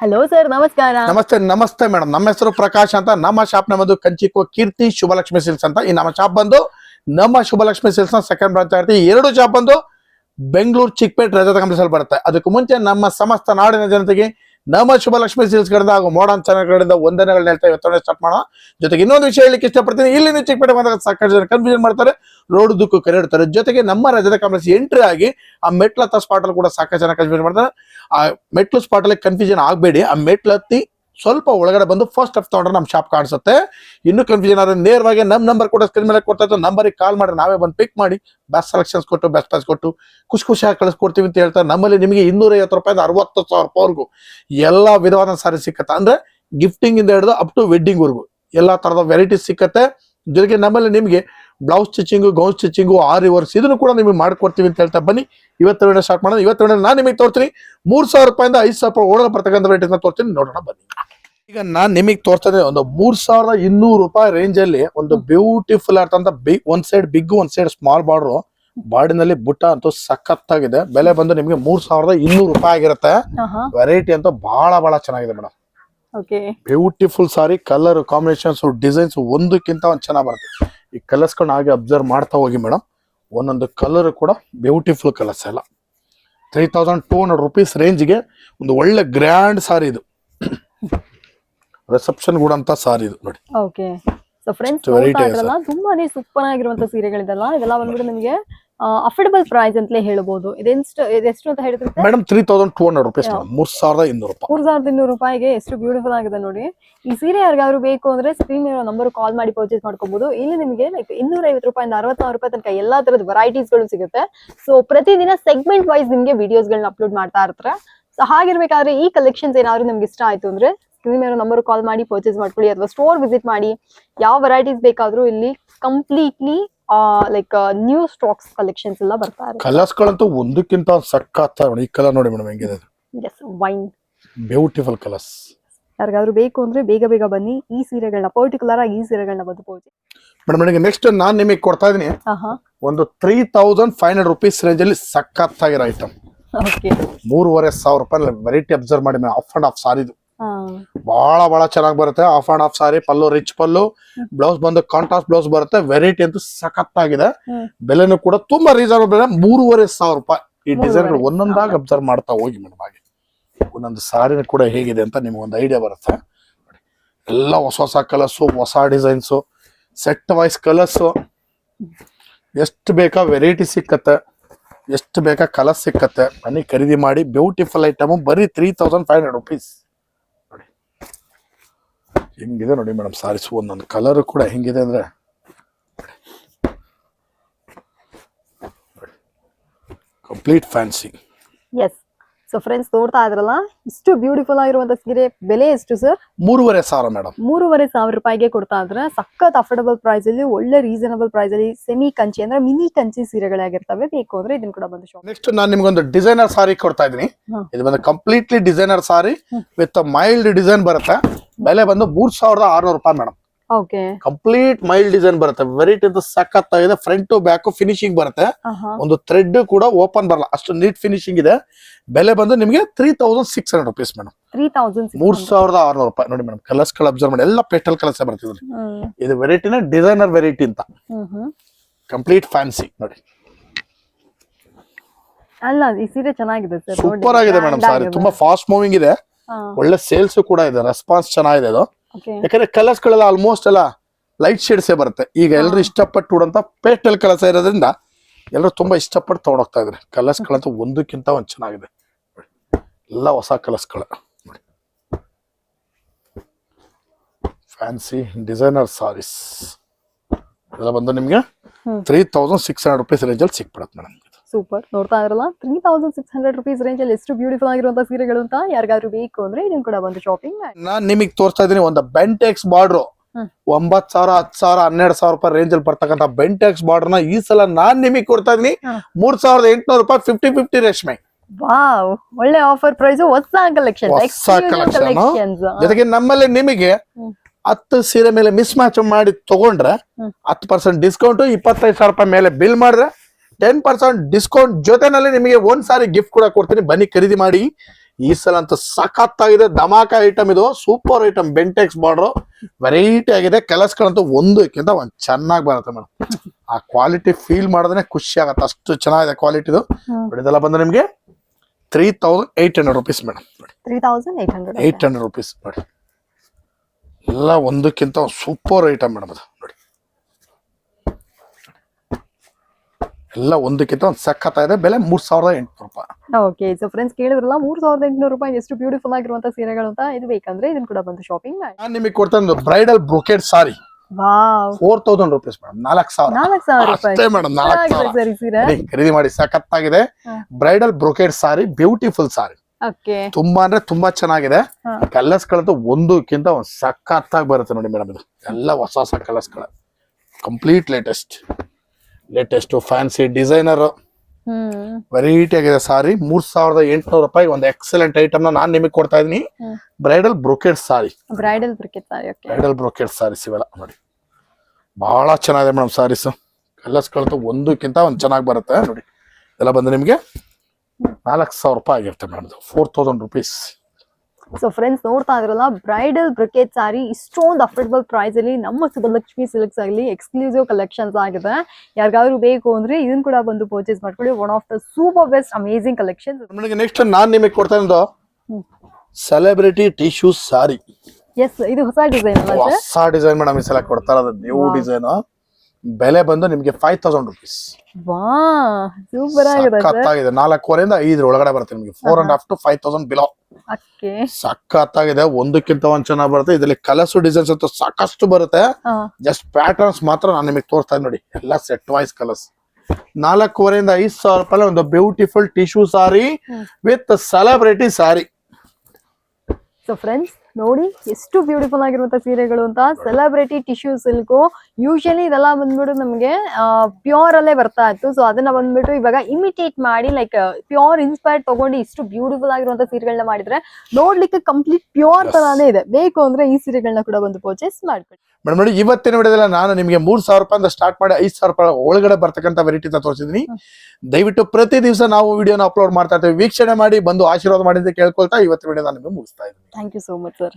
Hello sir ನಮಸ್ಕಾರ. ನಮಸ್ತೆ ನಮಸ್ತೆ ಮೇಡಮ್ ನಮ್ಮ ಹೆಸರು ಪ್ರಕಾಶ್ ಅಂತ. ನಮ್ಮ ಶಾಪ್ ನಮ್ಮದು ಕಂಚಿಕೋ ಕೀರ್ತಿ ಶುಭಲಕ್ಷ್ಮಿ ಸಿಲ್ಸ್ ಅಂತ. ಈ ನಮ್ಮ ಶಾಪ್ ಬಂದು ನಮ್ಮ ಶುಭಲಕ್ಷ್ಮಿ ಸಿಲ್ಸ್ನ ಸೆಕೆಂಡ್ ಬ್ರಾಂಚ್ ಆಗಿರುತ್ತೆ. ಈ ಎರಡು ಶಾಪ್ ಬಂದು ಬೆಂಗಳೂರು ಚಿಕ್ಕಪೇಟೆ ರಜತ ಕಂಪ್ಲೇಸ್ ಬರುತ್ತೆ ಅದಕ್ಕೂ ಮುಂಚೆ ನಮ್ಮ ಸಮಸ್ತ ನಾಡಿನ ಜನತೆಗೆ ನಮ್ಮ ಶುಭಲಕ್ಷ್ಮಿ ಸಿಲ್ಸ್ ಕಡೆಯಿಂದ ಹಾಗೂ ಮೋಡನ್ ಚಾನಲ್ ಕಡೆಯಿಂದ ವಂದನೆಗಳನ್ನ ಹೇಳ್ತಾ ಇವತ್ತು ಸ್ಟಾರ್ಟ್ ಮಾಡೋಣ. ಜೊತೆಗೆ ಇನ್ನೊಂದು ವಿಷಯ ಹೇಳಿಕ್ಕೆ ಇಷ್ಟಪಡ್ತೀನಿ. ಇಲ್ಲಿ ನೀವು ಚಿಕ್ಕಪೇಟೆ ಬಂದಾಗ ಸಾಕಷ್ಟು ಜನ ಕನ್ಫ್ಯೂಷನ್ ಮಾಡ್ತಾರೆ. ರೋಡ್ ದುಕ್ಕು ಕರೆಡ್ತಾರೆ ಜೊತೆಗೆ ನಮ್ಮ ರಾಜ್ಯದ ಕಾಂಗ್ರೆಸ್ ಎಂಟ್ರಿ ಆಗಿ ಆ ಮೆಟ್ಲ ಸ್ಪಾಟ್ ಅಲ್ಲಿ ಕೂಡ ಸಾಕಷ್ಟು ಜನ ಕನ್ಫ್ಯೂಷನ್ ಮಾಡ್ತಾರೆ. ಆ ಮೆಟ್ಲು ಸ್ಪಾಟ್ ಅಲ್ಲಿ ಕನ್ಫ್ಯೂಷನ್ ಆಗಬೇಡಿ. ಆ ಮೆಟ್ಲು ಹತ್ತಿ ಸ್ವಲ್ಪ ಒಳಗಡೆ ಬಂದು ಫಸ್ಟ್ ಸ್ಟೆಪ್ ತಗೊಂಡ್ರೆ ನಮ್ಮ ಶಾಪ್ ಕಾಣಿಸುತ್ತೆ. ಇನ್ನು ಕನ್ಫ್ಯೂಷನ್ ಆದ್ರೆ ನೇರವಾಗಿ ನಮ್ಮ ನಂಬರ್ ಕೂಡ ಸ್ಕ್ರೀನ್ ಮೇಲೆ ಕೊಡ್ತಾ ಇತ್ತು. ನಂಬರಿಗೆ ಕಾಲ್ ಮಾಡಿ ನಾವೇ ಬಂದು ಪಿಕ್ ಮಾಡಿ ಬೆಸ್ಟ್ ಸೆಲೆಕ್ಷನ್ಸ್ ಕೊಟ್ಟು ಬೆಸ್ಟ್ ಪ್ರೈಸ್ ಕೊಟ್ಟು, ಖುಷಿ ಖುಷಿಯಾಗಿ ಕಳಿಸ್ಕೊಡ್ತೀವಿ ಅಂತ ಹೇಳ್ತಾರೆ. ನಮ್ಮಲ್ಲಿ ನಿಮಗೆ ಇನ್ನೂರ ಐವತ್ತು ರೂಪಾಯಿಂದ ಅರವತ್ತು ಸಾವಿರ ರೂಪಾಯಿವರೆಗೂ ಎಲ್ಲ ವಿಧವಾದ ಸಾರಿ ಸಿಕ್ಕತ್ತೆ? ಅಂದ್ರೆ ಗಿಫ್ಟಿಂಗ್ ಇಂದ ಹಿಡಿದು ಅಪ್ ಟು ವೆಡ್ಡಿಂಗ್ ವರ್ಗು ಎಲ್ಲಾ ತರದ ವೆರೈಟೀಸ್ ಸಿಕ್ಕತ್ತೆ. ಜೊತೆಗೆ ನಮ್ಮಲ್ಲಿ ನಿಮಗೆ blouse stitching gown stitching aari works ಇದನ್ನು ಕೂಡ ನಿಮಗೆ ಮಾಡ್ಕೊಡ್ತೀವಿ ಅಂತ ಹೇಳ್ತಾ ಬನ್ನಿ. ಇವತ್ತು ವೇಳೆ ಸ್ಟಾರ್ಟ್ ಮಾಡೋಣ. ಇವತ್ತು ವೇಳೆ ನಾನು ನಿಮಗೆ ತೋರ್ತೀನಿ. ಮೂರು ಸಾವಿರ ರೂಪಾಯಿಂದ ಐದು ಸಾವಿರ ರೂಪಾಯಿ ಒಳಗೆ ಬರ್ತಕ್ಕಂಥ ವೆರೈಟೀಸ್ ತೋರ್ತೀನಿ. ನೋಡೋಣ ಬನ್ನಿ. ಈಗ ನಾನು ನಿಮಗೆ ತೋರ್ತಾ ಒಂದು ಮೂರ್ ಸಾವಿರದ ಇನ್ನೂರು ರೂಪಾಯಿ ರೇಂಜಲ್ಲಿ ಒಂದು ಬ್ಯೂಟಿಫುಲ್ ಆಗ್ತಂತ ಬಿಗ್ ಒಂದು ಸೈಡ್ ಬಿಗ್ ಒಂದು ಸೈಡ್ ಸ್ಮಾಲ್ ಬಾರ್ಡ್ರು ಬಾಡಿನಲ್ಲಿ ಬುಟ್ಟ ಅಂತೂ ಸಖತ್ತಾಗಿದೆ. ಬೆಲೆ ಬಂದು ನಿಮಗೆ ಮೂರ್ ಸಾವಿರದ ಇನ್ನೂರು ರೂಪಾಯಿ ಆಗಿರುತ್ತೆ. ವೆರೈಟಿ ಅಂತೂ ಬಹಳ ಬಹಳ ಚೆನ್ನಾಗಿದೆ madam. Beautiful sari colour combinations designs ಒಂದಕ್ಕಿಂತ ಒಂದು ಚೆನ್ನಾಗಿ ಬರುತ್ತೆ. ಈ ಕಲರ್ಸ್ಕೊಂಡು ಹಾಗೆ ಅಬ್ಸರ್ವ್ ಮಾಡ್ತಾ ಹೋಗಿ ಮೇಡಮ್ ಒಂದೊಂದು ಕಲರ್ ಕೂಡ ಬ್ಯೂಟಿಫುಲ್ ಕಲರ್ಸ್ ಎಲ್ಲ. Three thousand two hundred rupees ರೇಂಜ್ಗೆ ಒಂದು ಒಳ್ಳೆ ಗ್ರ್ಯಾಂಡ್ ಸಾರಿ ಇದು. ರಿಸೆಪ್ಷನ್ ಕೂಡ ಅಂತ ಸಾರಿ ಇದು ನೋಡಿ. ಓಕೆ ಸೊ ಫ್ರೆಂಡ್ಸ್ ತುಂಬಾನೇ ಸೂಪರ್ ಆಗಿರುವಂತ ಸೀರೆಗಳಿದಲ್ಲ ಇದೆಲ್ಲ ಬಂದ್ಬಿಟ್ಟು ನಿಮಗೆ ಅಫೋರ್ಡಬಲ್ ಪ್ರೈಸ್ ಅಂತಲೇ ಹೇಳ್ಬೋದು. ಇದೆಷ್ಟು ಇದೆಷ್ಟು ಅಂತ ಹೇಳಿದ್ರೆ madam three thousand two hundred rupees ಮೂರ್ ಸಾವಿರದ ಇನ್ನೂರು ರೂಪಾಯಿ. ಮೂರ್ ಸಾವಿರದ ಇನ್ನೂರು ರೂಪಾಯಿಗೆ ಎಷ್ಟು ಬ್ಯೂಟಿಫುಲ್ ಆಗಿದೆ ನೋಡಿ. ಈ ಸೀರೆ ಯಾರಿಗಾದ್ರು ಬೇಕು ಅಂದ್ರೆ ಸ್ಕ್ರೀನ್ ಇರೋ ನಂಬರ್ ಕಾಲ್ ಮಾಡಿ ಪರ್ಚೇಸ್ ಮಾಡ್ಕೋಬಹುದು ಇಲ್ಲಿ ನಿಮಗೆ ಲೈಕ್ ಇನ್ನೂರ ಐವತ್ತು ರೂಪಾಯಿಂದ ಅರವತ್ನಾರು ರೂಪಾಯಿ ತನಕ ಎಲ್ಲಾ ತರದ ವೆರೈಟೀಸ್ಗಳು ಸಿಗುತ್ತೆ. ಸೊ ಪ್ರತಿದಿನ ಸೆಗ್ಮೆಂಟ್ ವೈಸ್ ನಿಮಗೆ ವಿಡಿಯೋಸ್ ಗಳನ್ನ ಅಪ್ಲೋಡ್ ಮಾಡ್ತಾ ಇರ್ತಾರೆ. ಸೊ ಹಾಗಿರ್ಬೇಕಾದ್ರೆ ಈ ಕಲೆಕ್ಷನ್ಸ್ ಏನಾದ್ರು ನಿಮ್ಗೆ ಇಷ್ಟ ಆಯ್ತು ಅಂದ್ರೆ ಸ್ಕ್ರೀನ್ ಇರೋ ನಂಬರ್ ಕಾಲ್ ಮಾಡಿ ಪರ್ಚೇಸ್ ಮಾಡ್ಕೊಳ್ಳಿ ಅಥವಾ ಸ್ಟೋರ್ ವಿಸಿಟ್ ಮಾಡಿ ಯಾವ ವೆರೈಟೀಸ್ ಬೇಕಾದ್ರೂ ಇಲ್ಲಿ completely like new stocks collections ಎಲ್ಲ ಬರ್ತಾ ಇರುತ್ತೆ. ಕಲರ್ಸ್ಗಳಂತೂ ಒಂದಕ್ಕಿಂತ ಸಕ್ಕತ್ತ ನೋಡಿ ಈ ಕಲರ್ ನೋಡಿ ಮೇಡಮ್ ಹೆಂಗಿದೆ ಎಸ್ ವೈನ್ ಬ್ಯೂಟಿಫುಲ್ ಕಲರ್ಸ್ ಯಾರಿಗಾದ್ರೂ ಬೇಕು ಅಂದ್ರೆ ಬೇಗ ಬೇಗ ಬನ್ನಿ. ಈ ಸೀರೆಗಳನ್ನ ಪರ್ಟಿಕ್ಯುಲರ್ ಆಗಿ ಈ ಸೀರೆಗಳನ್ನ ಬಂದು ಪೂಜೆ ಮೇಡಮ್ ನನಗೆ ನೆಕ್ಸ್ಟ್ ನಾನು ನಿಮಗೆ ಕೊಡ್ತಾ ಇದೀನಿ. ಒಂದು three thousand five hundred rupees range ಅಲ್ಲಿ ಸಖತ್ತಾಗಿರೋ ಐಟಮ್ ಮೂರುವರೆ ಸಾವಿರ ರೂಪಾಯಿ ವೆರೈಟಿ ಅಬ್ಸರ್ವ್ ಮಾಡಿ ಆಫ್ ಅಂಡ್ ಆಫ್ ಸಾರಿದು ಬಹಳ ಬಹಳ ಚೆನ್ನಾಗಿ ಬರುತ್ತೆ. Half and half sari pallu rich pallu. Blouse ಬಂದು ಕಾಂಟ್ರಾಸ್ಟ್ ಬ್ಲೌಸ್ ಬರುತ್ತೆ. ವೆರೈಟಿ ಅಂತೂ ಸಖತ್ತಾಗಿದೆ. ಆಗಿದೆ ಬೆಲೆನೂ ಕೂಡ ತುಂಬಾ ರೀಸನಬಲ್ ಬೆಲೆ. ಮೂರುವರೆ ಸಾವಿರ ರೂಪಾಯಿ. ಈ ಡಿಸೈನ್ ಒಂದೊಂದಾಗಿ ಅಬ್ಸರ್ವ್ ಮಾಡ್ತಾ ಹೋಗಿ ಮೇಡಮ್ ಹಾಗೆ. ಒಂದೊಂದು ಸಾರಿನ ಕೂಡ ಹೇಗಿದೆ ಅಂತ ನಿಮ್ಗೆ ಒಂದು ಐಡಿಯಾ ಬರುತ್ತೆ. ಎಲ್ಲ ಹೊಸ ಹೊಸ ಕಲರ್ಸು ಹೊಸ ಡಿಸೈನ್ಸು ಸೆಟ್ ವೈಸ್ ಕಲರ್ಸು ಎಷ್ಟು ಬೇಕಾ ವೆರೈಟಿ ಸಿಕ್ಕತ್ತೆ. ಎಷ್ಟು ಬೇಕಾ ಕಲರ್ ಸಿಕ್ಕತ್ತೆ. ಮನೆ ಖರೀದಿ ಮಾಡಿ. ಬ್ಯೂಟಿಫುಲ್ ಐಟಮು ಬರೀ three thousand five hundred rupees ಹೆಂಗಿದೆ ನೋಡಿ ಮೇಡಮ್ ಸಾರೀಸ್ ಒಂದೊಂದು ಕಲರ್ ಕೂಡ ಹೆಂಗಿದೆ ಅಂದ್ರೆ. Complete fancy yes so friends ನೋಡ್ತಾ ಇದ್ರಲ್ಲ ಇಷ್ಟು ಬ್ಯೂಟಿಫುಲ್ ಆಗಿರುವಂತ ಸೀರೆ ಬೆಲೆ ಎಷ್ಟು ಸರ್ ಮೂರುವರೆ ಸಾವಿರ ಮೇಡಮ್. ಮೂರುವರೆ ಸಾವಿರ ರೂಪಾಯಿಗೆ ಕೊಡ್ತಾ ಇದ್ರೆ ಸಖತ್ ಅಫೋರ್ಡಬಲ್ ಪ್ರೈಸ್ ಅಲ್ಲಿ ಒಳ್ಳೆ ರೀಸನಬಲ್ ಪ್ರೈಸ್ ಅಲ್ಲಿ ಸೆಮಿ ಕಂಚಿ ಅಂದ್ರೆ ಮಿನಿ ಕಂಚಿ ಸೀರೆಗಳಾಗಿರ್ತವೆ. ಬೇಕು ಅಂದ್ರೆ ಇದನ್ನ ಕೂಡ ಬಂದು ಶಾಪ್ ನೆಕ್ಸ್ಟ್ ನಾನು ನಿಮ್ಗೊಂದು ಡಿಸೈನರ್ ಸಾರಿ ಕೊಡ್ತಾ ಇದೀನಿ ಇದು ಬಂದು completely designer sari. With mild design ಬರುತ್ತೆ. ಬೆಲೆ ಬಂದು ಮೂರ್ ಸಾವಿರದ ಆರ್ನೂರು ರೂಪಾಯಿ madam. Okay complete mild design ಬರುತ್ತೆ. ವೆರೈಟಿ ಅಂತ ಸಖತ್ತಾಗಿದೆ. ಫ್ರಂಟ್ ಟು ಬ್ಯಾಕ್ ಫಿನಿಶಿಂಗ್ ಬರುತ್ತೆ. ಒಂದು ಥ್ರೆಡ್ ಕೂಡ ಓಪನ್ ಬರಲ್ಲ. ಅಷ್ಟು ನೀಟ್ ಫಿನಿಶಿಂಗ್ ಇದೆ. ಬೆಲೆ ಬಂದು ನಿಮಗೆ three thousand six hundred rupees madam. ಮೂರ್ ಸಾವಿರದ ಆರ್ನೂರು ರೂಪಾಯಿ. ನೋಡಿ ಮೇಡಮ್ ಕಲರ್ಸ್ಗಳು ಅಬ್ಸರ್ವ್ ಮಾಡಿ. ಎಲ್ಲ ಪೇಸ್ಟಲ್ ಕಲರ್ಸ್ ಬರ್ತಿದ್ರು ಇದು ವೆರೈಟಿನ ಡಿಸೈನರ್ ವೆರೈಟಿ ಅಂತ. ಕಂಪ್ಲೀಟ್ ಫ್ಯಾನ್ಸಿ ನೋಡಿ. ಅಲ್ಲ ಈ ಸೀರೆ ಚೆನ್ನಾಗಿದೆ ಸರ್. ಸೂಪರ್ ಆಗಿದೆ ಮೇಡಮ್ ಸಾರಿ. ತುಂಬಾ ಫಾಸ್ಟ್ ಮೂವಿಂಗ್ ಇದೆ. ಒಳ್ಳೆ ಸೇಲ್ಸ್ ಕೂಡ ಇದೆ ರೆಸ್ಪಾನ್ಸ್ ಚೆನ್ನಾಗಿದೆ ಅದು. ಯಾಕಂದ್ರೆ ಕಲರ್ಸ್ ಗಳೆಲ್ಲ ಆಲ್ಮೋಸ್ಟ್ ಎಲ್ಲ ಲೈಟ್ ಶೇಡ್ಸ್ ಬರುತ್ತೆ. ಈಗ ಎಲ್ಲರೂ ಇಷ್ಟಪಟ್ಟು ಉಡಂತ ಪೇಸ್ಟಲ್ ಕಲರ್ಸ್ ಇರೋದ್ರಿಂದ ಎಲ್ಲರೂ ತುಂಬಾ ಇಷ್ಟಪಟ್ಟು ತಗೊಂಡೋಗ್ತಾ ಇದ್ದಾರೆ. ಕಲರ್ಸ್ ಗಳಂತೂ ಒಂದಕ್ಕಿಂತ ಒಂದ್ ಚೆನ್ನಾಗಿದೆ. ಎಲ್ಲ ಹೊಸ ಕಲರ್ಸ್ಗಳು. ಫ್ಯಾನ್ಸಿ ಡಿಸೈನರ್ ಸಾರೀಸ್ ಇದೆಲ್ಲ ಬಂದು ನಿಮ್ಗೆ. Three thousand six hundred rupees ರೇಂಜಲ್ಲಿ ಸಿಕ್ಬಿಡತ್ತೆ ಮೇಡಮ್. ಸೂಪರ್ ನೋಡ್ತಾ ಇರಲ್ಲ three thousand six hundred rupees range ಅಲ್ಲಿ ಎಷ್ಟು ಬ್ಯೂಟಿಫುಲ್ ಆಗಿರುವಂತಹ ಸೀರೆಗಳು ಅಂತ ಯಾರಿಗಾದ್ರೂ ಬೇಕು ಅಂದ್ರೆ ಇದನ್ನು ಕೂಡ ಬಂದು ಶಾಪಿಂಗ್ ನಾನ್ ನಿಮಗೆ ತೋರಿಸ್ತಾ ಇದ್ದೀನಿ ಒಂದು ಬೆಂಟೆಕ್ಸ್ ಬಾರ್ಡ್ರು. ಒಂಬತ್ ಸಾವಿರ ಹತ್ತು ಸಾವಿರ ಹನ್ನೆರಡು ಸಾವಿರ ರೂಪಾಯಿ ರೇಂಜ್ ಅಲ್ಲಿ ಬರ್ತಕ್ಕಂಥ ಬೆಂಟೆಕ್ಸ್ ಬಾರ್ಡರ್ನ ಈ ಸಲ ನಾನ್ ನಿಮಗೆ ಕೊಡ್ತಾ ಇದೀನಿ. ಮೂರ್ ಸಾವಿರದ ಎಂಟುನೂರು ರೂಪಾಯಿ ಫಿಫ್ಟಿ ಫಿಫ್ಟಿ ರೇಷ್ಮೆ ವಾವ್ ಒಳ್ಳೆ ಆಫರ್ ಪ್ರೈಸ್ ಹೊಸ ಕಲೆಕ್ಷನ್ ಜೊತೆಗೆ ನಮ್ಮಲ್ಲಿ ನಿಮಗೆ. ಹತ್ತು ಸೀರೆ ಮೇಲೆ ಮಿಸ್ ಮ್ಯಾಚ್ ಮಾಡಿ ತಗೊಂಡ್ರೆ. ಹತ್ತು ಪರ್ಸೆಂಟ್ ಡಿಸ್ಕೌಂಟ್ ಇಪ್ಪತ್ತೈದು ಸಾವಿರ ರೂಪಾಯಿ ಮೇಲೆ ಬಿಲ್ ಮಾಡಿದ್ರೆ ಟೆನ್ ಪರ್ಸೆಂಟ್ ಡಿಸ್ಕೌಂಟ್ ಜೊತೆನಲ್ಲಿ ನಿಮಗೆ ಒಂದು ಸಾರಿ ಗಿಫ್ಟ್ ಕೂಡ ಕೊಡ್ತೀನಿ. ಬನ್ನಿ ಖರೀದಿ ಮಾಡಿ. ಈ ಸಲ ಅಂತ ಸಖತ್ತಾಗಿದೆ. ಧಮಾಕ ಐಟಮ್ ಇದು. Super item Bentex border variety ಆಗಿದೆ. ಕೆಲಸಗಳಂತೂ ಒಂದಕ್ಕಿಂತ ಒಂದು ಚೆನ್ನಾಗಿ ಬರುತ್ತೆ ಮೇಡಮ್ ಆ ಕ್ವಾಲಿಟಿ ಫೀಲ್ ಮಾಡಿದ್ರೆ ಖುಷಿ ಆಗತ್ತೆ. ಅಷ್ಟು ಚೆನ್ನಾಗಿದೆ ಕ್ವಾಲಿಟಿದು ಇದು. ಇದೆಲ್ಲ ಬಂದ್ರೆ ನಿಮ್ಗೆ three thousand eight hundred rupees madam eight hundred rupees ನೋಡಿ. ಎಲ್ಲ ಒಂದಕ್ಕಿಂತ ಸೂಪರ್ ಐಟಮ್ ಮೇಡಮ್ ಅದು. ನೋಡಿ. ಎಲ್ಲ ಒಂದಕ್ಕಿಂತ ಒಂದು ಸಖತ್ತಾಗಿದೆ ಬೆಲೆ ಮೂರ್ ಸಾವಿರದ ಎಂಟುನೂರು ರೂಪಾಯಿ. ಓಕೆ ಸೊ ಫ್ರೆಂಡ್ಸ್ ಕೇಳಿದ್ರಲ್ಲ ಮೂರ್ ಸಾವಿರದ ಎಂಟುನೂರು ರೂಪಾಯಿ ಎಷ್ಟು ಬ್ಯೂಟಿಫುಲ್ ಆಗಿರುವಂತ ಸೀರೆಗಳು ಅಂತ ಇದು ಬೇಕಂದ್ರೆ ಇದನ್ನ ಕೂಡ ಬಂದು ಶಾಪಿಂಗ್ ಮಾಡಿ. ನಾನು ನಿಮಗೆ ಕೊಡ್ತಾ bridal brocade sari four thousand rupees madam ನಾಲ್ಕು ಸಾವಿರ. ನಾಲ್ಕು ಸಾವಿರ ಅಷ್ಟೇ ಮೇಡಮ್ ನಾಲ್ಕು ಸಾವಿರ. ಖರೀದಿ ಮಾಡಿ ಸಖತ್ತಾಗಿದೆ. Bridal brocade sari beautiful sari ತುಂಬಾ ಅಂದ್ರೆ ತುಂಬಾ ಚೆನ್ನಾಗಿದೆ. ಕಲರ್ಸ್ ಗಳಂತೂ ಒಂದಕ್ಕಿಂತ ಒಂದು ಸಖತ್ತಾಗಿ ಬರುತ್ತೆ ನೋಡಿ ಮೇಡಮ್ ಇದು. ಎಲ್ಲ ಹೊಸ ಹೊಸ ಕಲರ್ಸ್ಗಳ. Complete latest latest fancy designer variety ಆಗಿದೆ ಸಾರಿ ಮೂರ್ ಸಾವಿರದ ಎಂಟುನೂರು ರೂಪಾಯಿ ಒಂದು ಎಕ್ಸಲೆಂಟ್ ಐಟಮ್ ನಾನು ನಿಮಗೆ ಕೊಡ್ತಾ ಇದೀನಿ. Bridal brocade sari bridal brocade sari bridal brocade saris ಇವೆಲ್ಲ ನೋಡಿ. ಬಹಳ ಚೆನ್ನಾಗಿದೆ ಮೇಡಮ್ ಸಾರೀಸ್ ಕಲರ್ಸ್ ಗಳಂತೂ ಒಂದಕ್ಕಿಂತ ಒಂದು ಚೆನ್ನಾಗಿ ಬರುತ್ತೆ ನೋಡಿ. ಎಲ್ಲ ಬಂದು ನಿಮಗೆ ನಾಲ್ಕು ಸಾವಿರ ರೂಪಾಯಿ ಆಗಿರುತ್ತೆ madam four thousand rupees so friends ನೋಡ್ತಾ ಇದ್ರಲ್ಲ ಬ್ರೈಡಲ್ ಬ್ರಿಕೆಟ್ ಸಾರಿ ಇಷ್ಟೊಂದು ಅಫೋರ್ಡಬಲ್ ಪ್ರೈಸ್ ಅಲ್ಲಿ ನಮ್ಮ ಸುಬಲಕ್ಷ್ಮಿ ಸಿಲ್ಕ್ಸ್ ಆಗಲಿ ಎಕ್ಸ್ಕ್ಲೂಸಿವ್ ಕಲೆಕ್ಷನ್ಸ್ ಆಗಿದೆ. ಯಾರಿಗಾದ್ರೂ ಬೇಕು ಅಂದ್ರೆ ಇದನ್ನ ಕೂಡ ಬಂದು ಪರ್ಚೇಸ್ ಮಾಡ್ಕೊಳ್ಳಿ. One of the super best amazing collections ನನಗೆ ನೆಕ್ಸ್ಟ್ ನಾನು ನಿಮಗೆ ಕೊಡ್ತಾ ಇರೋದು ಸೆಲೆಬ್ರಿಟಿ ಟಿಶ್ಯೂ ಸಾರಿ ಎಸ್ ಇದು ಹೊಸ ಡಿಸೈನ್ ಹೊಸ ಡಿಸೈನ್ ಮೇಡಮ್ ಈ ಸಲ ಕೊಡ್ತಾ ಇರೋದು. ನ್ಯೂ. ಡಿಸೈನ್ ಬೆಲೆ ಬಂದು ನಿಮಗೆ ಫೈವ್ ತೌಸಂಡ್ ರುಪೀಸ್ ಸಖತ್ತಾಗಿದೆ. ನಾಲ್ಕೂವರೆಯಿಂದ ಐದರ ಒಳಗಡೆ ಬರುತ್ತೆ ನಿಮಗೆ. Four and half to five thousand below ಸಖತ್ತಾಗಿದೆ. ಒಂದಕ್ಕಿಂತ ಒಂದ್ ಚೆನ್ನಾಗಿ ಬರುತ್ತೆ. ಇದರಲ್ಲಿ ಕಲರ್ಸ್ ಡಿಸೈನ್ಸ್ ಅಂತ ಸಾಕಷ್ಟು ಬರುತ್ತೆ. ಜಸ್ಟ್ ಪ್ಯಾಟರ್ನ್ಸ್ ಮಾತ್ರ ನಾನು ನಿಮಗೆ ತೋರಿಸ್ತಾ ಇದ್ದೀನಿ ನೋಡಿ. ಎಲ್ಲ ಸೆಟ್ ವೈಸ್ ಕಲರ್ಸ್ ನಾಲ್ಕೂವರೆಯಿಂದ ಐದು ಸಾವಿರ ರೂಪಾಯಿ ಒಂದು beautiful tissue sari with celebrity sari so friends ನೋಡಿ ಎಷ್ಟು ಬ್ಯೂಟಿಫುಲ್ ಆಗಿರುವಂತ ಸೀರೆಗಳು ಅಂತ. ಸೆಲೆಬ್ರಿಟಿ ಟಿಶ್ಯೂ ಸಿಲ್ಕು ಯೂಶಲಿ ಇದೆಲ್ಲ ಬಂದ್ಬಿಟ್ಟು ನಮಗೆ ಪ್ಯೂರ್ ಅಲ್ಲೇ ಬರ್ತಾ ಇತ್ತು. ಸೊ ಅದನ್ನ ಬಂದ್ಬಿಟ್ಟು ಇವಾಗ ಇಮಿಟೇಟ್ ಮಾಡಿ ಲೈಕ್ ಪ್ಯೂರ್ ಇನ್ಸ್ಪೈರ್ ತಗೊಂಡು ಇಷ್ಟು ಬ್ಯೂಟಿಫುಲ್ ಆಗಿರುವಂತ ಸೀರೆಗಳನ್ನ ಮಾಡಿದ್ರೆ ನೋಡ್ಲಿಕ್ಕೆ ಕಂಪ್ಲೀಟ್ ಪ್ಯೂರ್ ತರಾನೇ ಇದೆ. ಬೇಕು ಅಂದ್ರೆ ಈ ಸೀರೆಗಳನ್ನ ಕೂಡ ಬಂದು ಪರ್ಚೇಸ್ ಮಾಡ್ಕೊಳ್ಳಿ. ಮೇಡಮ್ ನೋಡಿ ಇವತ್ತಿನ ವಿಡಿಯೋದಲ್ಲಿ ನಾನು ನಿಮಗೆ ಮೂರ್ ಸಾವಿರ ರೂಪಾಯಿಂದ ಸ್ಟಾರ್ಟ್ ಮಾಡಿ ಐದು ಸಾವಿರ ರೂಪಾಯಿ ಒಳಗಡೆ ಬರ್ತಕ್ಕಂತ ವೆರೈಟಿ ತೋರಿಸಿದೀನಿ. ದಯವಿಟ್ಟು ಪ್ರತಿ ದಿವಸ ನಾವು ವಿಡಿಯೋನ ಅಪ್ಲೋಡ್ ಮಾಡ್ತಾ ಇರ್ತೀವಿ. ವೀಕ್ಷಣೆ ಮಾಡಿ ಬಂದು ಆಶೀರ್ವಾದ ಮಾಡಿದ್ರೆ ಅಂತ ಕೇಳ್ಕೊಳ್ತಾ ಇವತ್ತಿನ ವಿಡಿಯೋ ನಾನು ಮುಗಿಸ್ತಾ ಇದ್ದೀನಿ. Thank you so much sir